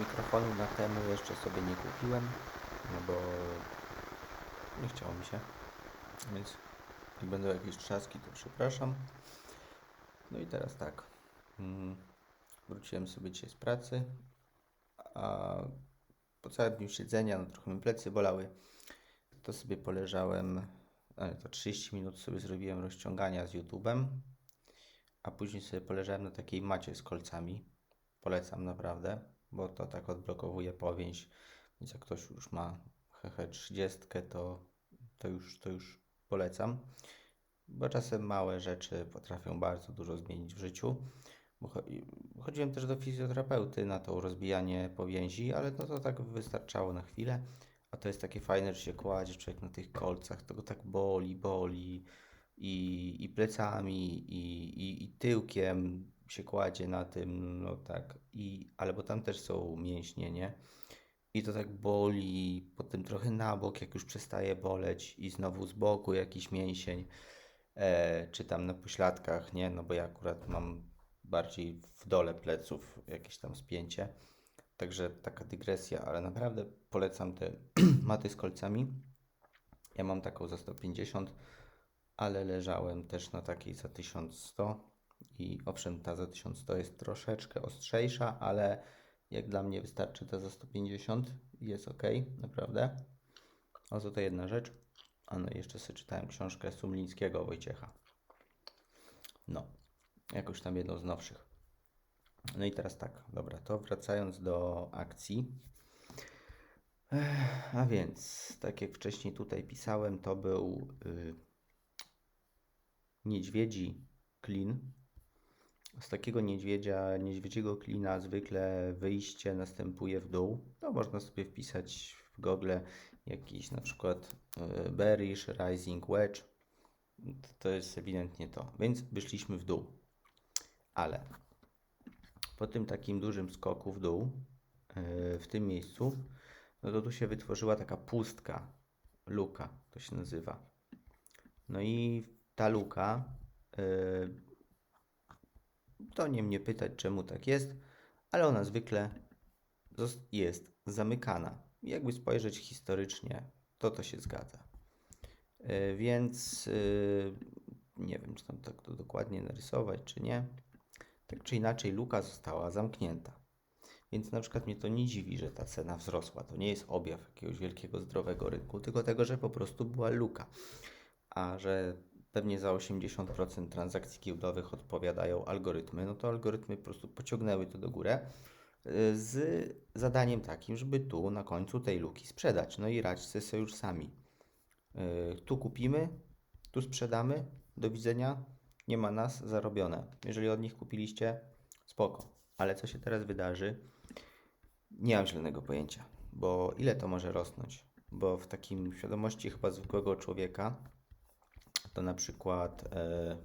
Mikrofonu na temu jeszcze sobie nie kupiłem, no bo nie chciało mi się. Więc jak będą jakieś trzaski, to przepraszam. No i teraz tak. Mm, Wróciłem sobie dzisiaj z pracy, a po całym dniu siedzenia, no trochę mi plecy bolały, to sobie poleżałem, to 30 minut sobie zrobiłem rozciągania z YouTube'em, a później sobie poleżałem na takiej macie z kolcami. Polecam naprawdę, bo to tak odblokowuje powięź, więc jak ktoś już ma hehe 30, to, to, już, to już polecam, bo czasem małe rzeczy potrafią bardzo dużo zmienić w życiu. Chodziłem też do fizjoterapeuty na to rozbijanie powięzi, ale no to tak wystarczało na chwilę. A to jest takie fajne, że się kładzie człowiek na tych kolcach, to go tak boli, boli i, i plecami, i, i, i tyłkiem się kładzie na tym, no tak, i, ale bo tam też są mięśnie, nie? I to tak boli, potem trochę na bok, jak już przestaje boleć, i znowu z boku jakiś mięsień, e, czy tam na pośladkach, nie? No bo ja akurat mam bardziej w dole pleców jakieś tam spięcie. Także taka dygresja, ale naprawdę polecam te maty z kolcami. Ja mam taką za 150, ale leżałem też na takiej za 1100 i owszem, ta za 1100 jest troszeczkę ostrzejsza, ale jak dla mnie wystarczy ta za 150 i jest ok, naprawdę. O, to to jedna rzecz. A no jeszcze sobie czytałem książkę Sumlińskiego Wojciecha. No, jakoś tam jedną z nowszych. No i teraz tak, dobra, to wracając do akcji. A więc, tak jak wcześniej tutaj pisałem, to był y, niedźwiedzi klin. Z takiego niedźwiedzia, niedźwiedziego klina zwykle wyjście następuje w dół. No, można sobie wpisać w Google jakiś na przykład y, bearish, rising wedge. To jest ewidentnie to. Więc wyszliśmy w dół. Ale po tym takim dużym skoku w dół, yy, w tym miejscu, no to tu się wytworzyła taka pustka, luka to się nazywa. No i ta luka, yy, to nie mnie pytać czemu tak jest, ale ona zwykle jest zamykana. Jakby spojrzeć historycznie, to to się zgadza. Yy, Więc yy, nie wiem, czy tam tak to dokładnie narysować, czy nie. Tak czy inaczej, luka została zamknięta. Więc na przykład mnie to nie dziwi, że ta cena wzrosła. To nie jest objaw jakiegoś wielkiego zdrowego rynku, tylko tego, że po prostu była luka. A że pewnie za 80% transakcji giełdowych odpowiadają algorytmy, no to algorytmy po prostu pociągnęły to do górę y, z zadaniem takim, żeby tu na końcu tej luki sprzedać. No i radźcie sobie już sami. Y, Tu kupimy, tu sprzedamy, do widzenia, nie ma nas, zarobione. Jeżeli od nich kupiliście, spoko. Ale co się teraz wydarzy? Nie mam zielonego pojęcia, bo ile to może rosnąć? Bo w takim świadomości chyba zwykłego człowieka, to na przykład e,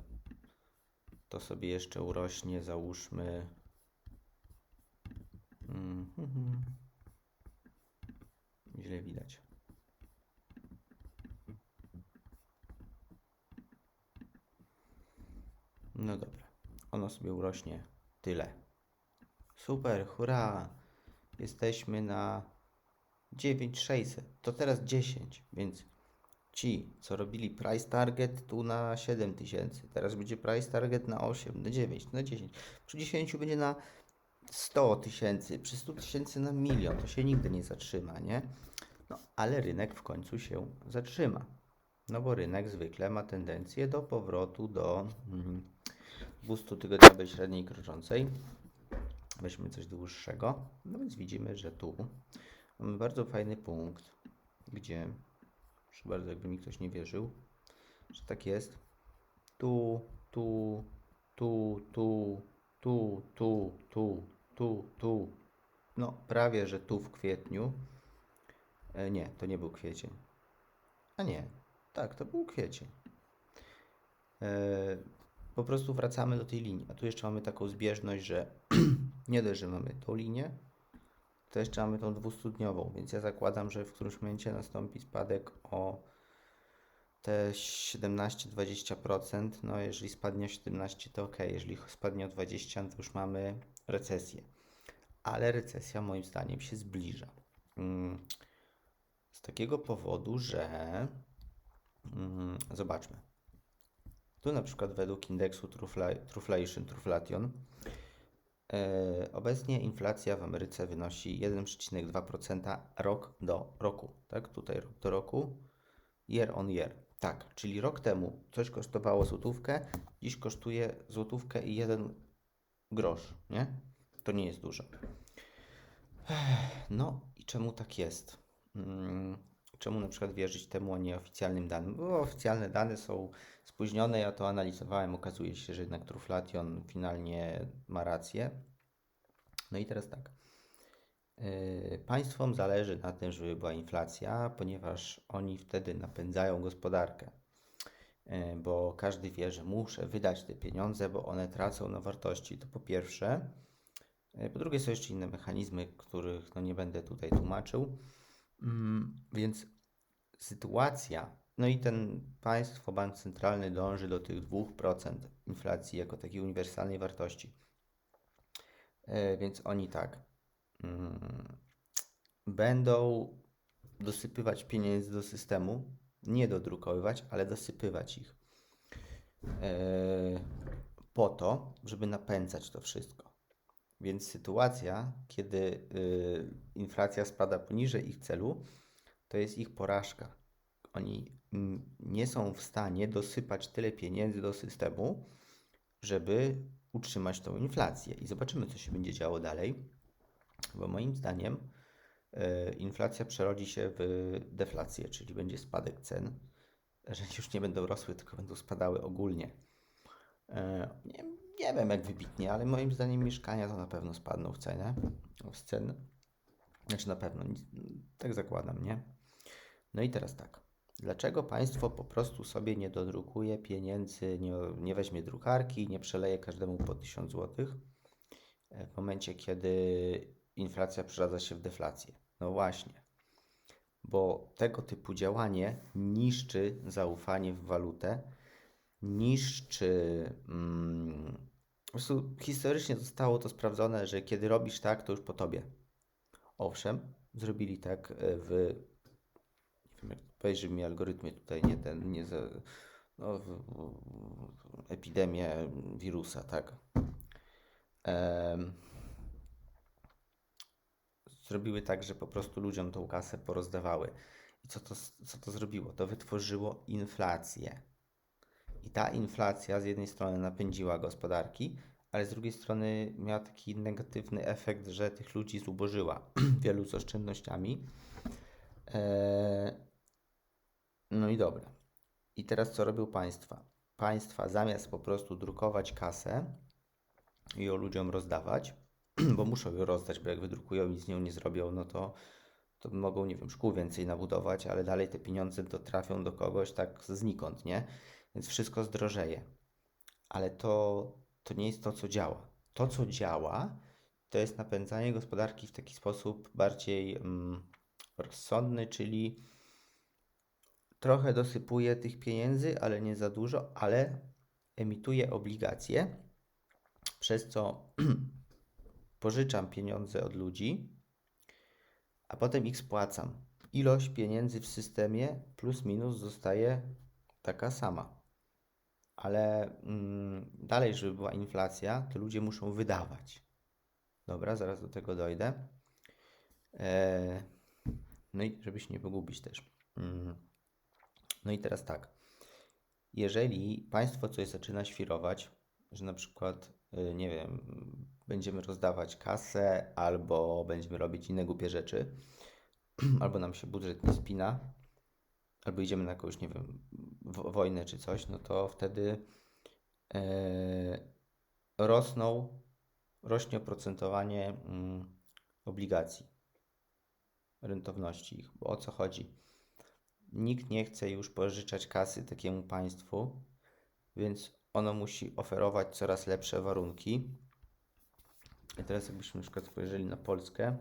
to sobie jeszcze urośnie, załóżmy. Mm, mhm. Źle widać. No dobra, ono sobie urośnie tyle. Super, hurra! Jesteśmy na 9600, to teraz 10, więc ci, co robili price target tu na 7000, teraz będzie price target na 8, na 9, na 10. Przy 10 będzie na 100 tysięcy, przy 100 tysięcy na milion, to się nigdy nie zatrzyma, nie? No, ale rynek w końcu się zatrzyma. No bo rynek zwykle ma tendencję do powrotu do mm, 200-tygodniowej średniej kroczącej. Weźmy coś dłuższego. No więc widzimy, że tu mamy bardzo fajny punkt, gdzie, proszę bardzo, jakby mi ktoś nie wierzył, że tak jest. Tu, tu, tu, tu, tu, tu, tu, tu, tu. No, prawie, że tu w kwietniu. E, nie, to nie był kwiecień. A nie, tak, to był kwiecień. E, po prostu wracamy do tej linii. A tu jeszcze mamy taką zbieżność, że nie dość, że mamy tą linię, to jeszcze mamy tą 200-dniową, więc ja zakładam, że w którymś momencie nastąpi spadek o te 17-20%. No, jeżeli spadnie o 17, to ok, jeżeli spadnie o 20, to już mamy recesję. ale recesja moim zdaniem się zbliża. Mm, Z takiego powodu, że mm, zobaczmy. Tu na przykład według indeksu Trufla- Truflation, Truflation, e, obecnie inflacja w Ameryce wynosi 1,2% rok do roku. Tak, tutaj rok do roku, year on year. Tak, czyli rok temu coś kosztowało złotówkę, dziś kosztuje złotówkę i jeden grosz, nie? To nie jest dużo. No i czemu tak jest? Czemu na przykład wierzyć temu, a nie oficjalnym danym? Bo oficjalne dane są spóźnione, ja to analizowałem, okazuje się, że jednak Truflation finalnie ma rację. No i teraz tak. Yy, Państwom zależy na tym, żeby była inflacja, ponieważ oni wtedy napędzają gospodarkę. Yy, Bo każdy wie, że muszę wydać te pieniądze, bo one tracą na wartości. To po pierwsze. Yy, Po drugie, są jeszcze inne mechanizmy, których no, nie będę tutaj tłumaczył. Mm, Więc sytuacja, no i ten państwo, bank centralny dąży do tych 2% inflacji jako takiej uniwersalnej wartości. E, Więc oni tak mm, będą dosypywać pieniędzy do systemu, nie dodrukowywać, ale dosypywać ich. E, Po to, żeby napędzać to wszystko. Więc sytuacja, kiedy y, inflacja spada poniżej ich celu, to jest ich porażka. Oni nie są w stanie dosypać tyle pieniędzy do systemu, żeby utrzymać tą inflację. I zobaczymy, co się będzie działo dalej, bo moim zdaniem y, inflacja przerodzi się w deflację, czyli będzie spadek cen, że już nie będą rosły, tylko będą spadały ogólnie. E, Nie, nie wiem jak wybitnie, ale moim zdaniem mieszkania to na pewno spadną w cenę. W cen. Znaczy na pewno, tak zakładam, nie? No i teraz tak. Dlaczego państwo po prostu sobie nie dodrukuje pieniędzy, nie, nie weźmie drukarki, nie przeleje każdemu po 1000 zł w momencie, kiedy inflacja przeradza się w deflację? No właśnie. Bo tego typu działanie niszczy zaufanie w walutę, niszczy. Mm, po prostu historycznie zostało to sprawdzone, że kiedy robisz tak, to już po tobie. Owszem, zrobili tak e, w. Nie wiem, jak powiedzieć, mi algorytmy tutaj nie ten, nie za. No, epidemię wirusa, tak. Em, zrobiły tak, że po prostu ludziom tą kasę porozdawały. I co to, co to zrobiło? To wytworzyło inflację. I ta inflacja z jednej strony napędziła gospodarki, ale z drugiej strony miała taki negatywny efekt, że tych ludzi zubożyła wielu z oszczędnościami. Eee, no i dobra. I teraz co robią państwa? Państwa zamiast po prostu drukować kasę i ją ludziom rozdawać, bo muszą ją rozdać, bo jak wydrukują i z nią nie zrobią, no to, to mogą, nie wiem, szkół więcej nabudować, ale dalej te pieniądze to trafią do kogoś tak znikąd, nie? Więc wszystko zdrożeje. Ale to, to nie jest to, co działa. To, co działa, to jest napędzanie gospodarki w taki sposób bardziej mm, rozsądny, czyli trochę dosypuje tych pieniędzy, ale nie za dużo, ale emituje obligacje, przez co pożyczam pieniądze od ludzi, a potem ich spłacam. Ilość pieniędzy w systemie plus minus zostaje taka sama. Ale mm, dalej, żeby była inflacja, to ludzie muszą wydawać. Dobra, zaraz do tego dojdę. E, no i żeby się nie pogubić też. Mm. No i teraz tak. Jeżeli państwo coś zaczyna świrować, że na przykład, y, nie wiem, będziemy rozdawać kasę, albo będziemy robić inne głupie rzeczy, albo nam się budżet nie spina, albo idziemy na jakąś, nie wiem, wo- wojnę czy coś, no to wtedy e, rosną, rośnie oprocentowanie mm, obligacji, rentowności ich. Bo o co chodzi? Nikt nie chce już pożyczać kasy takiemu państwu, więc ono musi oferować coraz lepsze warunki. I teraz jakbyśmy na przykład spojrzeli na Polskę,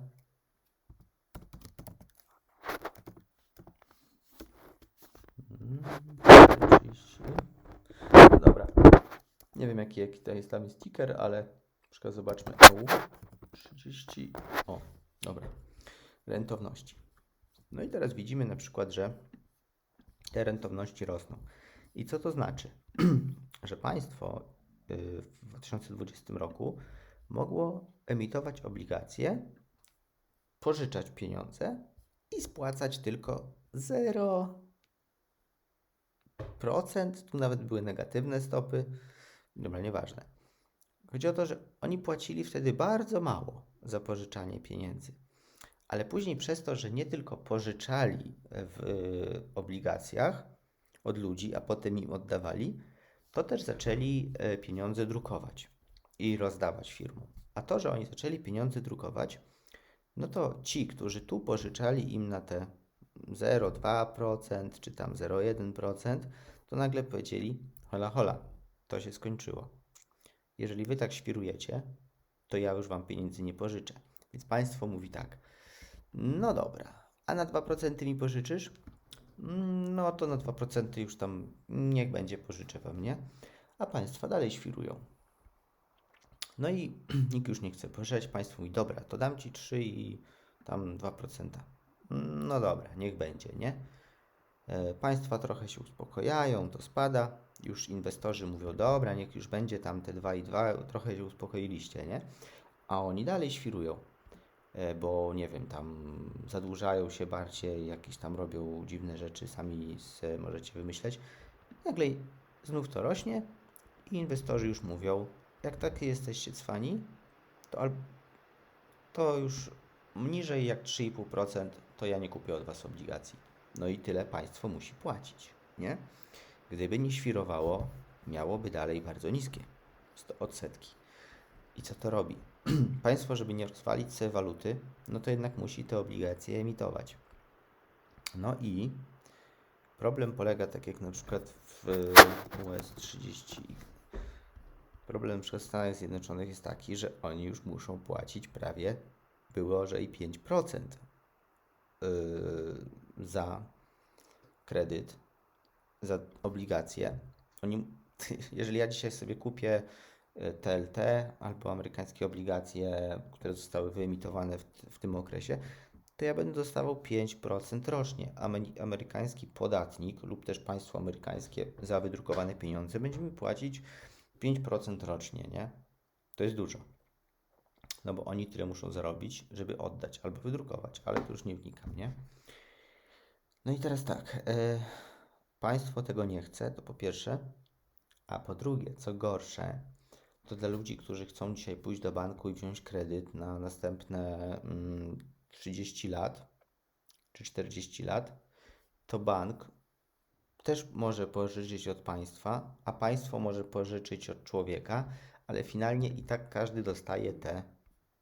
Mm, 40. Dobra. Nie wiem jaki, jaki to jest tam sticker, ale na przykład zobaczmy EU 30. 30. O, dobra. Rentowności. No i teraz widzimy na przykład, że te rentowności rosną. I co to znaczy? że państwo y, w 2020 roku mogło emitować obligacje, pożyczać pieniądze i spłacać tylko 0%. Tu nawet były negatywne stopy. Dobra, nieważne. Chodzi o to, że oni płacili wtedy bardzo mało za pożyczanie pieniędzy. Ale później przez to, że nie tylko pożyczali w y, obligacjach od ludzi, a potem im oddawali, to też zaczęli e, pieniądze drukować i rozdawać firmom. A to, że oni zaczęli pieniądze drukować, no to ci, którzy tu pożyczali im na te 0,2% czy tam 0,1%, to nagle powiedzieli: hola, hola, to się skończyło. Jeżeli wy tak świrujecie, to ja już wam pieniędzy nie pożyczę. Więc państwo mówi tak: no dobra, a na 2% mi pożyczysz? Mm, No to na 2% już tam niech będzie pożyczę wam, nie? A państwa dalej świrują. No i nikt już nie chce pożyczać. Państwo mówi, dobra, to dam ci 3 i tam 2%. Mm, No dobra, niech będzie, nie? E, Państwa trochę się uspokojają, to spada. Już inwestorzy mówią, dobra, niech już będzie tam te 2 i 2, trochę się uspokoiliście, nie? A oni dalej świrują e, bo nie wiem, tam zadłużają się bardziej, jakieś tam robią dziwne rzeczy, sami możecie wymyśleć. Nagle znów to rośnie i inwestorzy już mówią, jak takie jesteście cwani, to, to już niżej jak 3,5% to ja nie kupię od Was obligacji. No i tyle państwo musi płacić, nie? Gdyby nie świrowało, miałoby dalej bardzo niskie odsetki. I co to robi? Państwo, żeby nie rozwalić sobie waluty, no to jednak musi te obligacje emitować. No i problem polega tak jak na przykład w US 30. Problem przez Stanach Zjednoczonych jest taki, że oni już muszą płacić prawie było, że i 5% yy, za kredyt, za obligacje. Oni, jeżeli ja dzisiaj sobie kupię TLT albo amerykańskie obligacje, które zostały wyemitowane w, w tym okresie, to ja będę dostawał 5% rocznie. Ame- Amerykański podatnik lub też państwo amerykańskie za wydrukowane pieniądze będzie mi płacić 5% rocznie, nie? To jest dużo. No bo oni tyle muszą zarobić, żeby oddać albo wydrukować, ale to już nie wnikam, nie? No i teraz tak, e, państwo tego nie chce, to po pierwsze, a po drugie, co gorsze, to dla ludzi, którzy chcą dzisiaj pójść do banku i wziąć kredyt na następne mm, 30 lat czy 40 lat, to bank też może pożyczyć od państwa, a państwo może pożyczyć od człowieka, ale finalnie i tak każdy dostaje te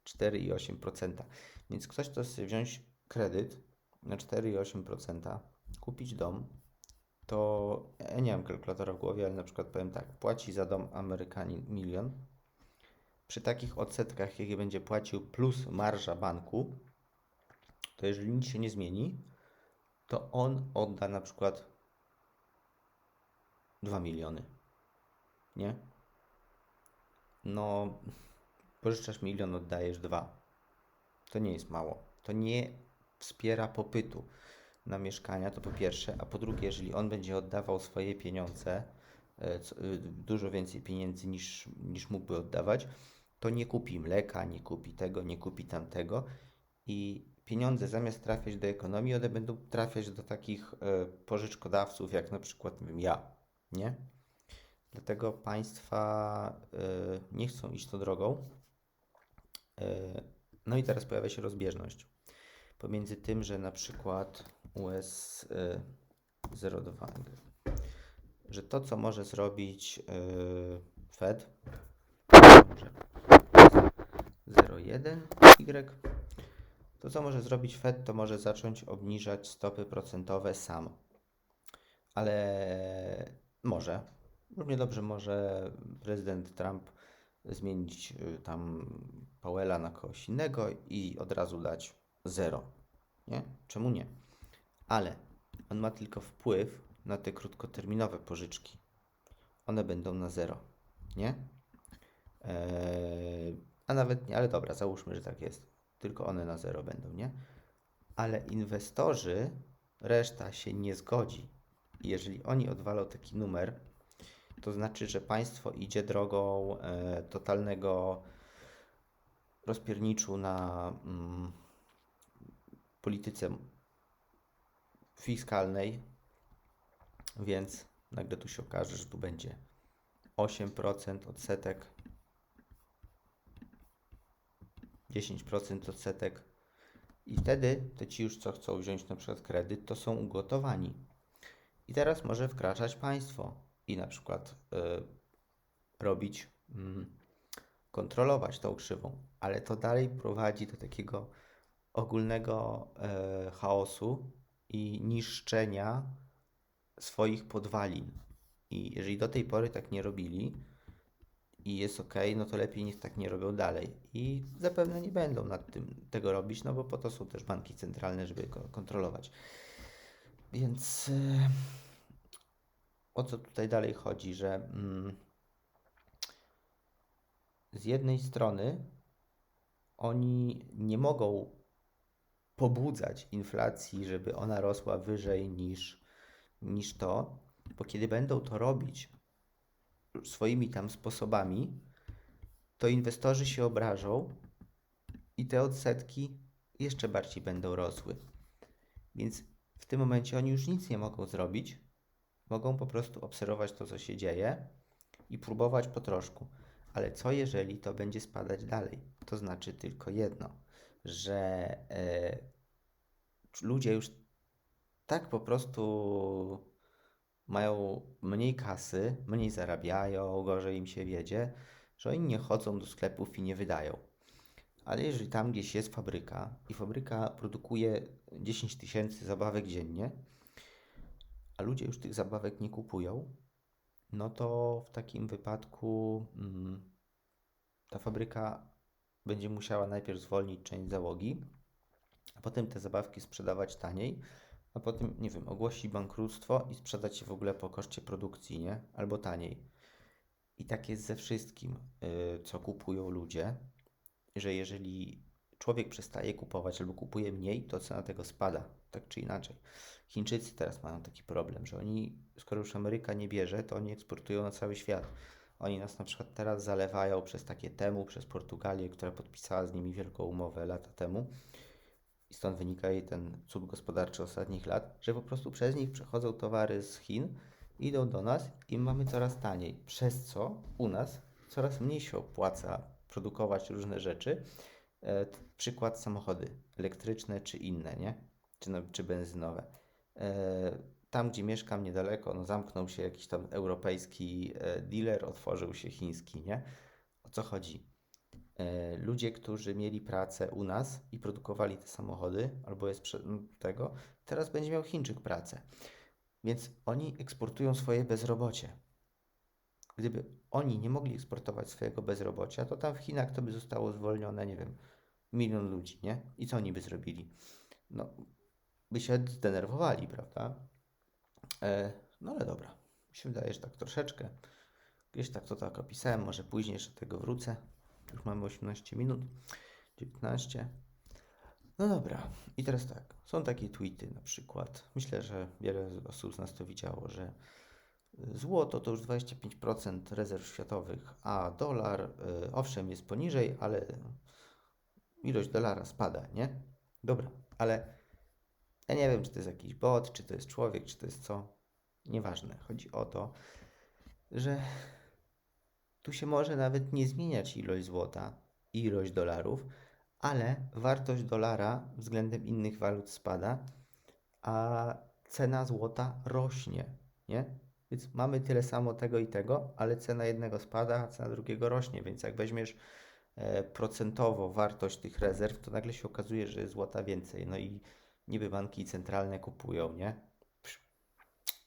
4,8%. Więc ktoś chce sobie wziąć kredyt na 4,8%, kupić dom, to ja nie mam kalkulatora w głowie, ale na przykład powiem tak, płaci za dom Amerykanin milion. Przy takich odsetkach, jakie będzie płacił plus marża banku, to jeżeli nic się nie zmieni, to on odda na przykład 2 miliony. Nie? No, pożyczasz milion, oddajesz dwa. To nie jest mało. To nie wspiera popytu na mieszkania, to po pierwsze, a po drugie, jeżeli on będzie oddawał swoje pieniądze, e, y, dużo więcej pieniędzy niż, niż mógłby oddawać, to nie kupi mleka, nie kupi tego, nie kupi tamtego i pieniądze zamiast trafiać do ekonomii, one będą trafiać do takich e, pożyczkodawców, jak na przykład wiem, ja, nie? Dlatego państwa e, nie chcą iść tą drogą. E, No i teraz pojawia się rozbieżność pomiędzy tym, że na przykład US y, 02, że to, co może zrobić y, Fed, może 01 Y, to, co może zrobić Fed, to może zacząć obniżać stopy procentowe sam. Ale może. Równie dobrze może prezydent Trump zmienić y, tam Powella na kogoś innego i od razu dać zero. Nie? Czemu nie? Ale on ma tylko wpływ na te krótkoterminowe pożyczki. One będą na zero. Nie? Eee, a nawet nie, ale dobra, załóżmy, że tak jest. Tylko one na zero będą, nie? Ale inwestorzy, reszta się nie zgodzi. Jeżeli oni odwalą taki numer, to znaczy, że państwo idzie drogą e, totalnego rozpierniczu na mm, polityce fiskalnej, więc nagle tu się okaże, że tu będzie 8% odsetek, 10% odsetek i wtedy te ci już co chcą wziąć na przykład kredyt, to są ugotowani. I teraz może wkraczać państwo i na przykład y, robić, mm, kontrolować tą krzywą, ale to dalej prowadzi do takiego ogólnego e, chaosu i niszczenia swoich podwalin. I jeżeli do tej pory tak nie robili i jest ok, no to lepiej niech tak nie robią dalej. I zapewne nie będą nad tym tego robić, no bo po to są też banki centralne, żeby kontrolować. Więc e, o co tutaj dalej chodzi, że mm, z jednej strony oni nie mogą pobudzać inflacji, żeby ona rosła wyżej niż, niż to, bo kiedy będą to robić swoimi tam sposobami, to inwestorzy się obrażą i te odsetki jeszcze bardziej będą rosły. Więc w tym momencie oni już nic nie mogą zrobić, mogą po prostu obserwować to, co się dzieje i próbować po troszku. Ale co jeżeli to będzie spadać dalej? To znaczy tylko jedno, że e, ludzie już tak po prostu mają mniej kasy, mniej zarabiają, gorzej im się wiedzie, że oni nie chodzą do sklepów i nie wydają. Ale jeżeli tam gdzieś jest fabryka i fabryka produkuje 10 tysięcy zabawek dziennie, a ludzie już tych zabawek nie kupują, no to w takim wypadku mm, ta fabryka będzie musiała najpierw zwolnić część załogi, a potem te zabawki sprzedawać taniej, a potem, nie wiem, ogłosić bankructwo i sprzedać je w ogóle po koszcie produkcji, nie? Albo taniej. I tak jest ze wszystkim, yy, co kupują ludzie, że jeżeli człowiek przestaje kupować albo kupuje mniej, to cena tego spada, tak czy inaczej. Chińczycy teraz mają taki problem, że oni, skoro już Ameryka nie bierze, to oni eksportują na cały świat. Oni nas na przykład teraz zalewają przez takie temu, przez Portugalię, która podpisała z nimi wielką umowę lata temu. I stąd wynika jej ten cud gospodarczy ostatnich lat, że po prostu przez nich przechodzą towary z Chin, idą do nas i mamy coraz taniej. Przez co u nas coraz mniej się opłaca produkować różne rzeczy. E, przykład samochody elektryczne czy inne, nie? Czy, no, czy benzynowe. E, tam, gdzie mieszkam niedaleko, no zamknął się jakiś tam europejski e, dealer, otworzył się chiński, nie? O co chodzi? E, ludzie, którzy mieli pracę u nas i produkowali te samochody, albo jest no, tego, teraz będzie miał Chińczyk pracę. Więc oni eksportują swoje bezrobocie. Gdyby oni nie mogli eksportować swojego bezrobocia, to tam w Chinach to by zostało zwolnione, nie wiem, milion ludzi, nie? I co oni by zrobili? No, by się zdenerwowali, prawda? E, no ale dobra, mi się wydaje, że tak troszeczkę. Gdzieś tak to tak opisałem, może później jeszcze tego wrócę. Już mamy 18 minut, 19. No dobra, i teraz tak. Są takie tweety na przykład. Myślę, że wiele osób z nas to widziało, że złoto to już 25% rezerw światowych, a dolar y, owszem jest poniżej, ale ilość dolara spada, nie? Dobra, ale ja nie wiem, czy to jest jakiś bot, czy to jest człowiek, czy to jest co. Nieważne. Chodzi o to, że tu się może nawet nie zmieniać ilość złota i ilość dolarów, ale wartość dolara względem innych walut spada, a cena złota rośnie, nie? Więc mamy tyle samo tego i tego, ale cena jednego spada, a cena drugiego rośnie, więc jak weźmiesz e, procentowo wartość tych rezerw, to nagle się okazuje, że jest złota więcej. No i niby banki centralne kupują, nie? Psz,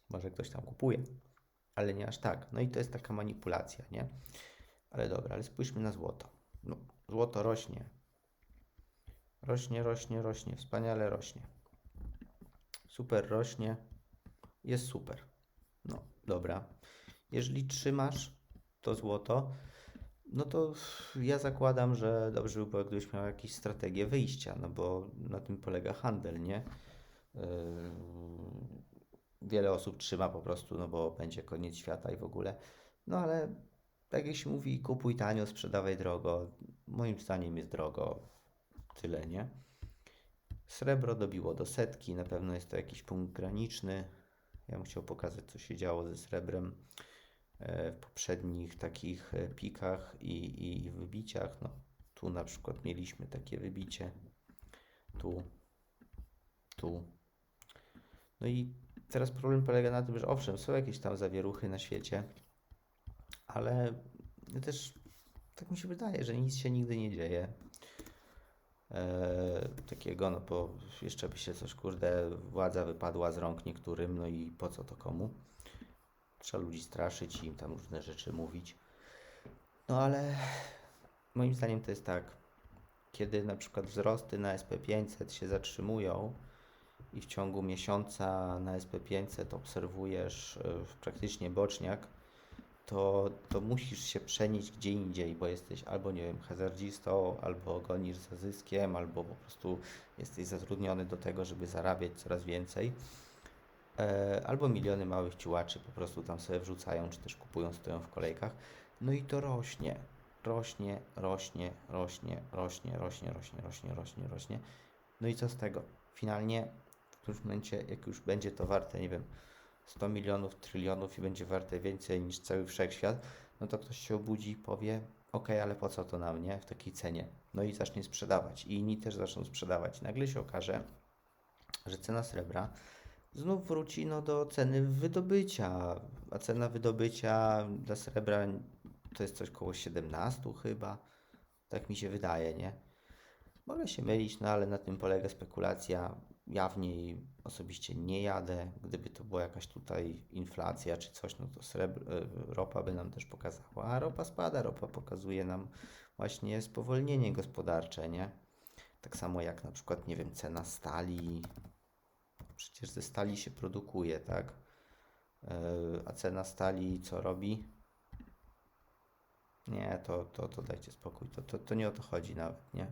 może ktoś tam kupuje ale nie aż tak. No i to jest taka manipulacja, nie? Ale dobra, ale spójrzmy na złoto. No, złoto rośnie. Rośnie, rośnie, rośnie. Wspaniale rośnie. Super rośnie. Jest super. No, dobra. Jeżeli trzymasz to złoto, no to ja zakładam, że dobrze by było, gdybyś miał jakąś strategię wyjścia, no bo na tym polega handel, nie? Yy, wiele osób trzyma po prostu, no bo będzie koniec świata i w ogóle. No ale tak jak się mówi, kupuj tanio, sprzedawaj drogo. Moim zdaniem jest drogo. Tyle, nie? Srebro dobiło do setki, na pewno jest to jakiś punkt graniczny. Ja bym chciał pokazać, co się działo ze srebrem w poprzednich takich e, pikach i, i wybiciach. No, tu na przykład mieliśmy takie wybicie. Tu, tu. No i teraz problem polega na tym, że owszem, są jakieś tam zawieruchy na świecie, ale też tak mi się wydaje, że nic się nigdy nie dzieje. Eee, takiego, no bo jeszcze by się coś, kurde, władza wypadła z rąk niektórym, no i po co to komu? Trzeba ludzi straszyć i im tam różne rzeczy mówić. No ale moim zdaniem to jest tak, kiedy na przykład wzrosty na SP500 się zatrzymują i w ciągu miesiąca na SP500 obserwujesz e, praktycznie boczniak, to, to musisz się przenieść gdzie indziej, bo jesteś albo, nie wiem, hazardzistą, albo gonisz za zyskiem, albo po prostu jesteś zatrudniony do tego, żeby zarabiać coraz więcej. E, albo miliony małych ciułaczy po prostu tam sobie wrzucają, czy też kupują, stoją w kolejkach. No i to rośnie, rośnie, rośnie, rośnie, rośnie, rośnie, rośnie, rośnie, rośnie, rośnie. No i co z tego? Finalnie w którymś momencie, jak już będzie to warte, nie wiem, 100 milionów, trylionów i będzie warte więcej niż cały wszechświat, no to ktoś się obudzi i powie, ok, ale po co to na mnie w takiej cenie? No i zacznie sprzedawać. I inni też zaczną sprzedawać. Nagle się okaże, że cena srebra znów wróci no, do ceny wydobycia, a cena wydobycia dla srebra to jest coś koło 17 chyba. Tak mi się wydaje, nie? Mogę się mylić, no ale na tym polega spekulacja. Jawniej osobiście nie jadę. Gdyby to była jakaś tutaj inflacja czy coś, no to srebr, e, ropa by nam też pokazała. A ropa spada, ropa pokazuje nam właśnie spowolnienie gospodarcze, nie? Tak samo jak na przykład, nie wiem, cena stali. Przecież ze stali się produkuje, tak? E, a cena stali co robi? Nie, to, to, to dajcie spokój. To, to, to nie o to chodzi nawet, nie?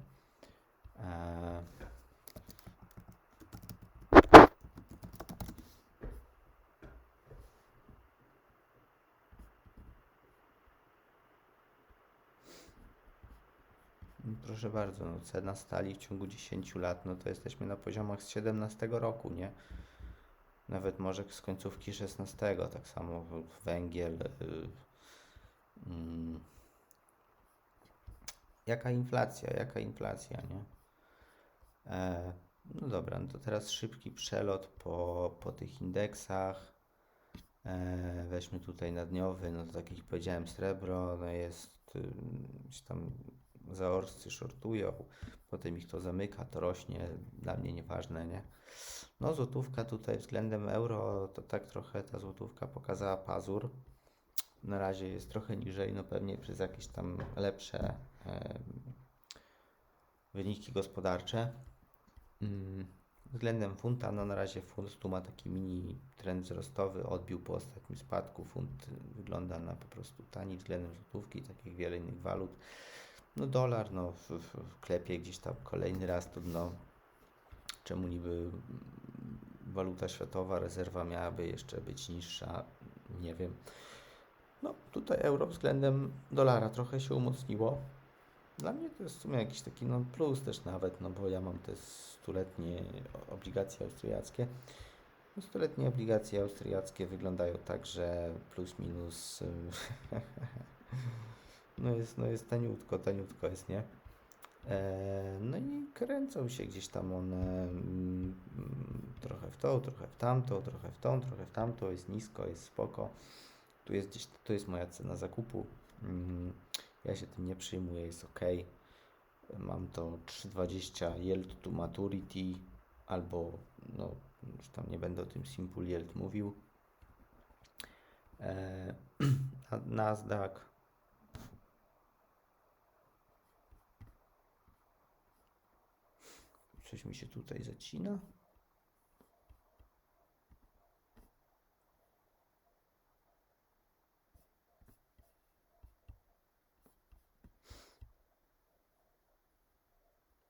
Eee, Proszę bardzo, no cena stali w ciągu 10 lat, no to jesteśmy na poziomach z 17 roku, nie? Nawet może z końcówki 16, tak samo węgiel. Yy, yy. Jaka inflacja, jaka inflacja, nie? E, no dobra, no to teraz szybki przelot po, po tych indeksach. E, weźmy tutaj na dniowy, no to tak jak powiedziałem, srebro, no jest yy, tam zaorscy shortują, potem ich to zamyka, to rośnie, dla mnie nieważne, nie? No złotówka tutaj względem euro, to tak trochę ta złotówka pokazała pazur. Na razie jest trochę niżej, no pewnie przez jakieś tam lepsze e, wyniki gospodarcze. Mm, względem funta, no na razie funt tu ma taki mini trend wzrostowy, odbił po ostatnim spadku. Funt wygląda na po prostu tani względem złotówki, tak jak wiele innych walut. No dolar, no w, w klepie gdzieś tam kolejny raz to no czemu niby waluta światowa, rezerwa miałaby jeszcze być niższa, nie wiem. No tutaj euro względem dolara trochę się umocniło. Dla mnie to jest w sumie jakiś taki no plus też nawet, no bo ja mam te stuletnie obligacje austriackie. No, stuletnie obligacje austriackie wyglądają tak, że plus minus no jest, no jest taniutko, taniutko jest, nie? E, no i kręcą się gdzieś tam one trochę w tą, trochę w tamtą, trochę w tą, trochę w tamtą, jest nisko, jest spoko. Tu jest gdzieś, to jest moja cena zakupu. Mm, ja się tym nie przyjmuję, jest ok. Mam to 3,20 yield to maturity albo no już tam nie będę o tym simple yield mówił. E, Nasdaq Coś mi się tutaj zacina.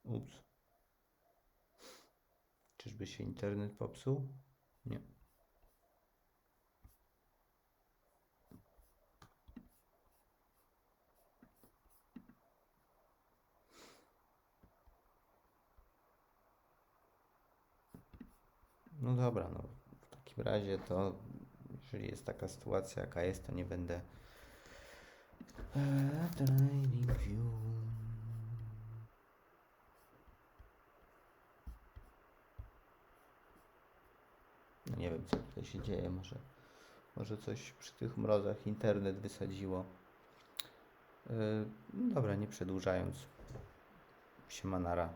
Ups. Czyżby się internet popsuł? Nie. Dobra, no w takim razie to, jeżeli jest taka sytuacja, jaka jest, to nie będę. Eee, Trading View. No nie wiem, co tutaj się dzieje. Może, może coś przy tych mrozach internet wysadziło. Yy, dobra, nie przedłużając. Siemanara.